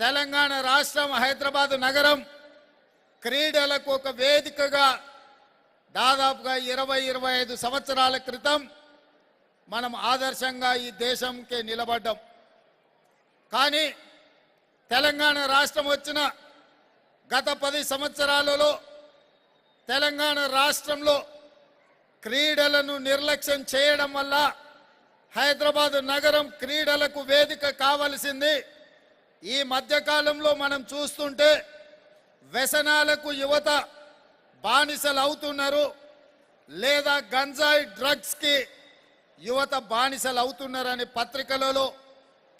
తెలంగాణ రాష్ట్రం హైదరాబాద్ నగరం క్రీడలకు ఒక వేదికగా దాదాపుగా ఇరవై ఇరవై ఐదు సంవత్సరాల క్రితం మనం ఆదర్శంగా ఈ దేశంకి నిలబడ్డాం. కానీ తెలంగాణ రాష్ట్రం వచ్చిన గత పది సంవత్సరాలలో తెలంగాణ రాష్ట్రంలో క్రీడలను నిర్లక్ష్యం చేయడం వల్ల హైదరాబాద్ నగరం క్రీడలకు వేదిక కావలసింది ఈ మధ్యకాలంలో మనం చూస్తుంటే వ్యసనాలకు యువత బానిసలు అవుతున్నారు లేదా గంజాయి డ్రగ్స్కి యువత బానిసలు అవుతున్నారని పత్రికలలో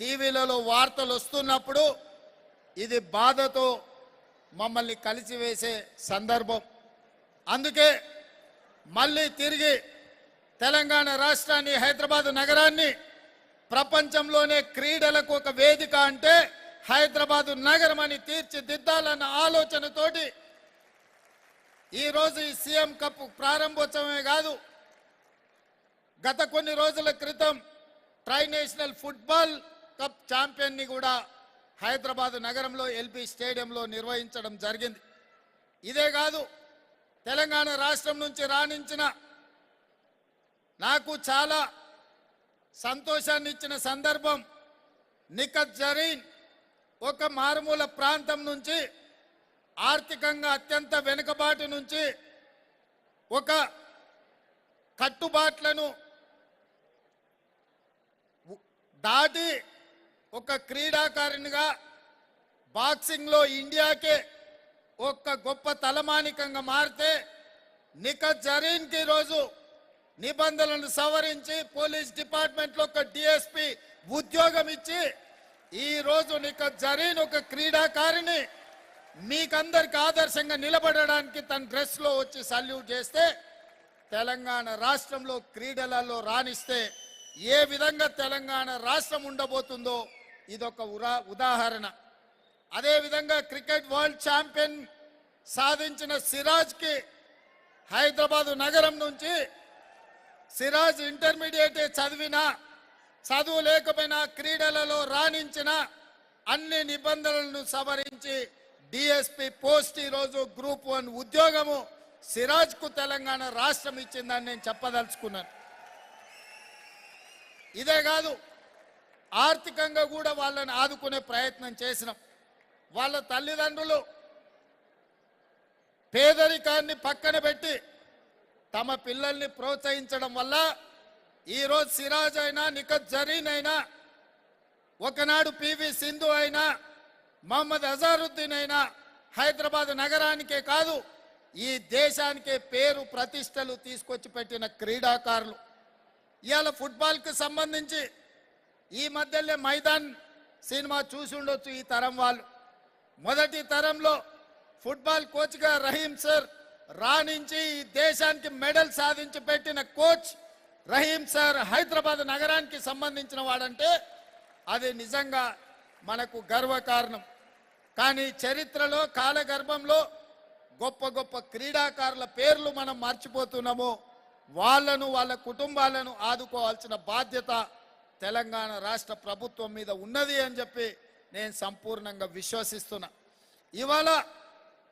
టీవీలలో వార్తలు వస్తున్నప్పుడు ఇది బాధతో మమ్మల్ని కలిసివేసే సందర్భం. అందుకే మళ్ళీ తిరిగి తెలంగాణ రాష్ట్రాన్ని హైదరాబాద్ నగరాన్ని ప్రపంచంలోనే క్రీడలకు ఒక వేదిక అంటే హైదరాబాద్ నగరం అని తీర్చిదిద్దాలన్న ఆలోచనతోటి ఈరోజు ఈ సీఎం కప్ ప్రారంభోత్సవమే కాదు గత కొన్ని రోజుల క్రితం ట్రై నేషనల్ ఫుట్బాల్ కప్ ఛాంపియన్ని కూడా హైదరాబాద్ నగరంలో ఎల్పి స్టేడియంలో నిర్వహించడం జరిగింది. ఇదే కాదు తెలంగాణ రాష్ట్రం నుంచి రాణించిన నాకు చాలా సంతోషాన్ని ఇచ్చిన సందర్భం నిఖత్ జరీన్ ఒక మారుమూల ప్రాంతం నుంచి ఆర్థికంగా అత్యంత వెనుకబాటు నుంచి ఒక కట్టుబాట్లను దాటి ఒక క్రీడాకారునిగా బాక్సింగ్లో ఇండియాకే ఒక గొప్ప తలమానికంగా మారితే నిఖత్ జరీన్కి ఈరోజు నిబంధనలను సవరించి పోలీస్ డిపార్ట్మెంట్లో ఒక డిఎస్పి ఉద్యోగం ఇచ్చి ఈరోజు నీకు జరీన్ ఒక క్రీడాకారిని మీకందరికి ఆదర్శంగా నిలబడడానికి తన డ్రెస్లో వచ్చి సల్యూట్ చేస్తే తెలంగాణ రాష్ట్రంలో క్రీడలలో రాణిస్తే ఏ విధంగా తెలంగాణ రాష్ట్రం ఉండబోతుందో ఇదొక ఉరా ఉదాహరణ. అదేవిధంగా క్రికెట్ వరల్డ్ ఛాంపియన్ సాధించిన సిరాజ్కి హైదరాబాదు నగరం నుంచి సిరాజ్ ఇంటర్మీడియట్ చదివిన చదువు లేకపోయినా క్రీడలలో రాణించిన అన్ని నిబంధనలను సవరించి డిఎస్పి పోస్ట్ ఈరోజు గ్రూప్ వన్ ఉద్యోగము సిరాజ్కు తెలంగాణ రాష్ట్రం ఇచ్చిందని నేను చెప్పదలుచుకున్నాను. ఇదే కాదు ఆర్థికంగా కూడా వాళ్ళని ఆదుకునే ప్రయత్నం చేసినాం. వాళ్ళ తల్లిదండ్రులు పేదరికాన్ని పక్కన పెట్టి తమ పిల్లల్ని ప్రోత్సహించడం వల్ల ఈరోజు సిరాజ్ అయినా నిఖత్ జరీన్ అయినా ఒకనాడు పివి సింధు అయినా మహమ్మద్ అజారుద్దీన్ అయినా హైదరాబాద్ నగరానికే కాదు ఈ దేశానికే పేరు ప్రతిష్టలు తీసుకొచ్చి పెట్టిన క్రీడాకారులు. ఇవాళ ఫుట్బాల్కి సంబంధించి ఈ మధ్యలో మైదాన్ సినిమా చూసి ఉండొచ్చు ఈ తరం వాళ్ళు. మొదటి తరంలో ఫుట్బాల్ కోచ్గా రహీం సార్ రాణించి ఈ దేశానికి మెడల్ సాధించి పెట్టిన కోచ్ రహీం సార్ హైదరాబాద్ నగరానికి సంబంధించిన వాడంటే అది నిజంగా మనకు గర్వకారణం. కానీ చరిత్రలో కాలగర్భంలో గొప్ప గొప్ప క్రీడాకారుల పేర్లు మనం మర్చిపోతున్నాము. వాళ్ళను వాళ్ళ కుటుంబాలను ఆదుకోవాల్సిన బాధ్యత తెలంగాణ రాష్ట్ర ప్రభుత్వం మీద ఉన్నది అని చెప్పి నేను సంపూర్ణంగా విశ్వసిస్తున్నా. ఇవాళ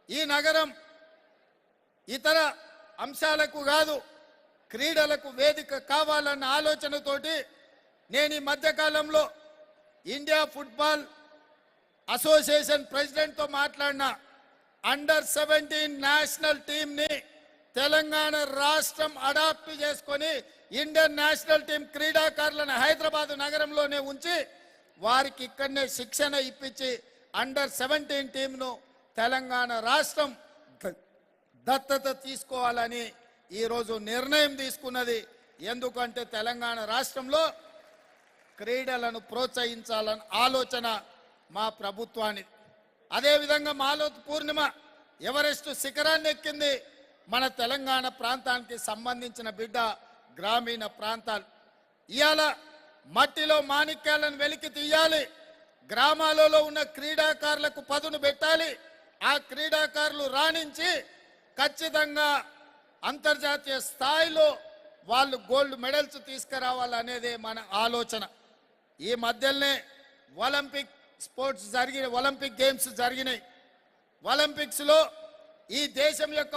ఈ నగరం ఇతర అంశాలకు కాదు క్రీడలకు వేదిక కావాలన్న ఆలోచనతోటి నేను ఈ మధ్యకాలంలో ఇండియా ఫుట్బాల్ అసోసియేషన్ ప్రెసిడెంట్తో మాట్లాడిన అండర్ సెవెంటీన్ నేషనల్ టీంని తెలంగాణ రాష్ట్రం అడాప్ట్ చేసుకొని ఇండియన్ నేషనల్ టీం క్రీడాకారులను హైదరాబాద్ నగరంలోనే ఉంచి వారికి ఇక్కడనే శిక్షణ ఇప్పించి అండర్ సెవెంటీన్ టీంను తెలంగాణ రాష్ట్రం దత్తత తీసుకోవాలని ఈరోజు నిర్ణయం తీసుకున్నది ఎందుకంటే తెలంగాణ రాష్ట్రంలో క్రీడలను ప్రోత్సహించాలని ఆలోచన మా ప్రభుత్వాన్ని అదేవిధంగా మాలో పూర్ణిమ ఎవరెస్ట్ శిఖరాన్ని ఎక్కింది? మన తెలంగాణ ప్రాంతానికి సంబంధించిన బిడ్డ గ్రామీణ ప్రాంతాలు. ఇవాళ మట్టిలో మాణిక్యాలను వెలికి తీయాలి. గ్రామాలలో ఉన్న క్రీడాకారులకు పదును పెట్టాలి. ఆ క్రీడాకారులు రాణించి ఖచ్చితంగా అంతర్జాతీయ స్థాయిలో వాళ్ళు గోల్డ్ మెడల్స్ తీసుకురావాలనేదే మన ఆలోచన. ఈ మధ్యలోనే ఒలింపిక్ స్పోర్ట్స్ జరిగిన ఒలింపిక్ గేమ్స్ జరిగినాయి. ఒలింపిక్స్లో ఈ దేశం యొక్క